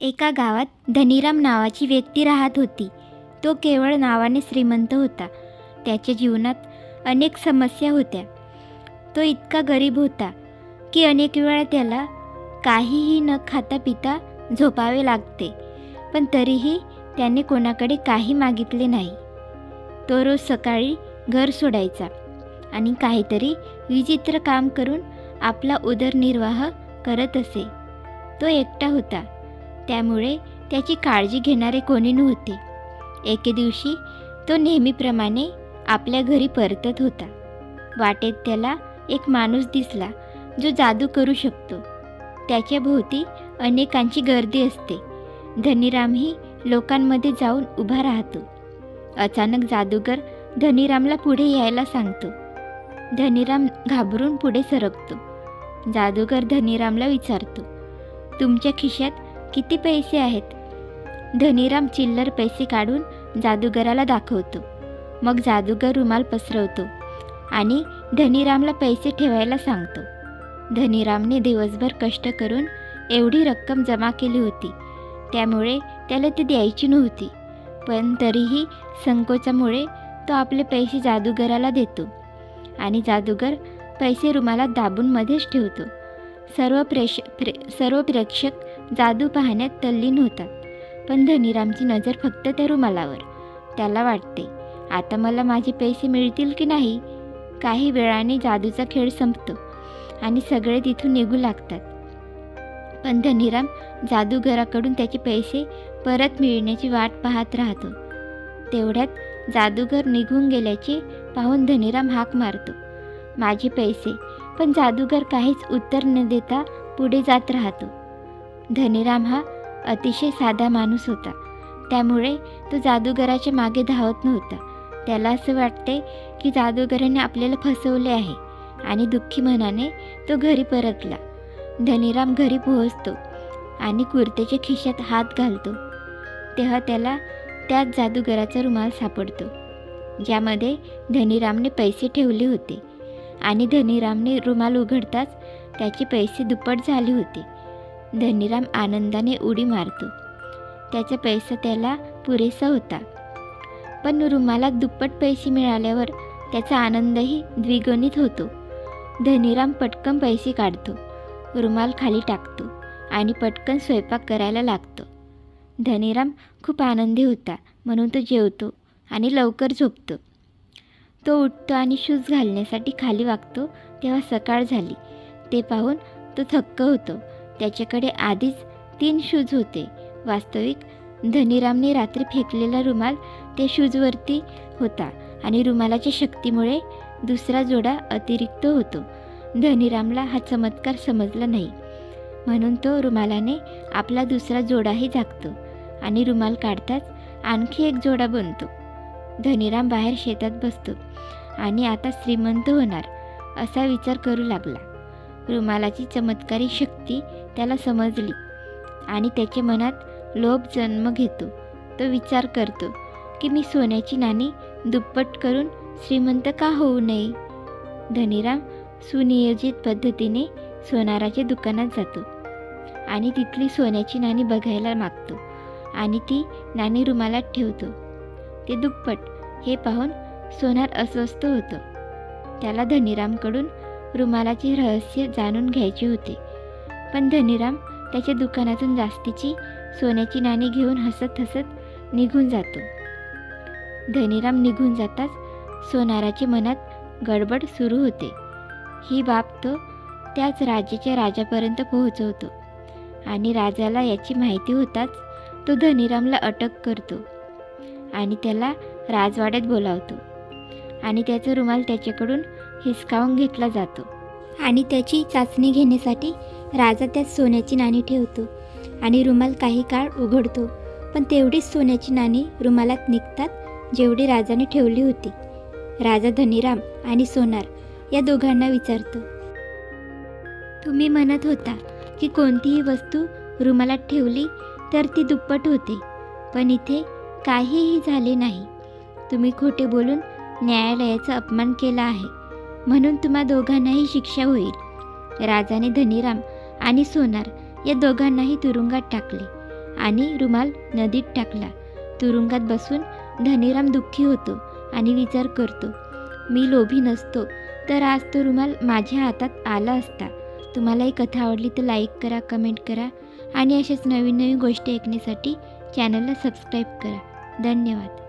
एका गावात धनीराम नावाची व्यक्ती राहत होती. तो केवळ नावाने श्रीमंत होता. त्याच्या जीवनात अनेक समस्या होत्या. तो इतका गरीब होता की अनेक वेळा त्याला काहीही न खाता पिता झोपावे लागते पण तरीही त्याने कोणाकडे काही मागितले नाही. तो रोज सकाळी घर सोडायचा आणि काहीतरी विचित्र काम करून आपला उदरनिर्वाह करत असे. तो एकटा होता. त्यामुळे त्याची काळजी घेणारे कोणी नव्हते. एके दिवशी तो नेहमीप्रमाणे आपल्या घरी परतत होता. वाटेत त्याला एक माणूस दिसला जो जादू करू शकतो. त्याच्या भोवती अनेकांची गर्दी असते. धनीरामही लोकांमध्ये जाऊन उभा राहतो. अचानक जादूगर धनीरामला पुढे यायला सांगतो. धनीराम घाबरून पुढे सरकतो. जादूगर धनीरामला विचारतो तुमच्या खिशात किती पैसे आहेत? धनीराम चिल्लर पैसे काढून जादूगराला दाखवतो. मग जादूगर रुमाल पसरवतो आणि धनीरामला पैसे ठेवायला सांगतो. धनीरामने दिवसभर कष्ट करून एवढी रक्कम जमा केली होती. त्यामुळे त्याला ती द्यायची नव्हती. पण तरीही संकोचामुळे तो आपले पैसे जादूगराला देतो आणि जादूगर पैसे रुमालात दाबून मध्येच ठेवतो. सर्व प्रेश प्रे सर्व प्रेक्षक जादू पाहण्यात तल्लीन होतात. पण धनीरामची नजर फक्त त्या रुमालावर. त्याला वाटते आता मला माझे पैसे मिळतील की नाही? काही वेळाने जादूचा खेळ संपतो आणि सगळे तिथून निघू लागतात. पण धनीराम जादूगराकडून त्याचे पैसे परत मिळण्याची वाट पाहत राहतो. तेवढ्यात जादूगर निघून गेल्याचे पाहून धनीराम हाक मारतो. माझे पैसे पण जादूगर काहीच उत्तर न देता पुढे जात राहतो. धनीराम हा अतिशय साधा माणूस होता. त्यामुळे तो जादूगराच्या मागे धावत नव्हता. त्याला असं वाटते की जादूगराने आपल्याला फसवले आहे आणि दुःखी मनाने तो घरी परतला. धनीराम घरी पोहोचतो आणि कुर्तेच्या खिशात हात घालतो. तेव्हा त्याला त्याच जादूगराचा रुमाल सापडतो ज्यामध्ये धनीरामने पैसे ठेवले होते. आणि धनीरामने रुमाल उघडताच त्याचे पैसे दुप्पट झाले होते. धनीराम आनंदाने उडी मारतो. त्याचा पैसा त्याला पुरेसा होता. पण रुमाला दुप्पट पैसे मिळाल्यावर त्याचा आनंदही द्विगुणित होतो. धनीराम पटकन पैसे काढतो. रुमाल खाली टाकतो आणि पटकन स्वयंपाक करायला लागतो. धनीराम खूप आनंदी होता. म्हणून तो जेवतो आणि लवकर झोपतो. तो उठतो आणि शूज घालण्यासाठी खाली वागतो तेव्हा सकाळ झाली. ते पाहून तो थक्क होतो. त्याच्याकडे आधीच तीन शूज होते. वास्तविक धनीरामने रात्री फेकलेला रुमाल त्या शूजवरती होता आणि रुमालाच्या शक्तीमुळे दुसरा जोडा अतिरिक्त होतो. धनीरामला हा चमत्कार समजला नाही. म्हणून तो रुमालाने आपला दुसरा जोडाही झाकतो आणि रुमाल काढताच आणखी एक जोडा बनतो. धनीराम बाहेर शेतात बसतो आणि आता श्रीमंत होणार असा विचार करू लागला. रुमालाची चमत्कारी शक्ती त्याला समजली आणि त्याच्या मनात लोभ जन्म घेतो. तो विचार करतो की मी सोन्याची नाणी दुप्पट करून श्रीमंत का होऊ नये? धनीराम सुनियोजित पद्धतीने सोनाराच्या दुकानात जातो आणि तिथली सोन्याची नाणी बघायला मागतो आणि ती नाणी रुमालात ठेवतो. ते दुप्पट हे पाहून सोनार अस्वस्थ होतं. त्याला धनीरामकडून रुमालाचे रहस्य जाणून घ्यायचे होते. पण धनीराम त्याच्या दुकानातून जास्तीची सोन्याची नाणी घेऊन हसत हसत निघून जातो. धनीराम निघून जाताच सोनाराच्या मनात गडबड सुरू होते. ही बाब तो त्याच राज्याच्या राजापर्यंत पोहोचवतो आणि राजाला याची माहिती होताच तो धनीरामला अटक करतो आणि त्याला राजवाड्यात बोलावतो आणि त्याचा रुमाल त्याच्याकडून हिसकावून घेतला जातो. आणि त्याची चाचणी घेण्यासाठी राजा त्यात सोन्याची नाणी ठेवतो आणि रुमाल काही काळ उघडतो. पण तेवढीच सोन्याची नाणी रुमालात निघतात जेवढी राजाने ठेवली होती. राजा धनीराम आणि सोनार या दोघांना विचारतो तुम्ही म्हणत होता की कोणतीही वस्तू रुमालात ठेवली तर ती दुप्पट होते पण इथे काहीही झाले नाही. तुम्ही खोटे बोलून न्यायालयाचा अपमान केला आहे. म्हणून तुम्हा दोघांनाही शिक्षा होईल. राजाने धनीराम आणि सोनार या दोघांनाही तुरुंगात टाकले आणि रुमाल नदीत टाकला. तुरुंगात बसून धनीराम दुःखी होतो आणि विचार करतो मी लोभी नसतो तर आज तो रुमाल माझ्या हातात आला असता. तुम्हाला ही कथा आवडली तर लाईक करा कमेंट करा आणि अशाच नवीन नवीन गोष्टी ऐकण्यासाठी चॅनलला सबस्क्राईब करा. धन्यवाद.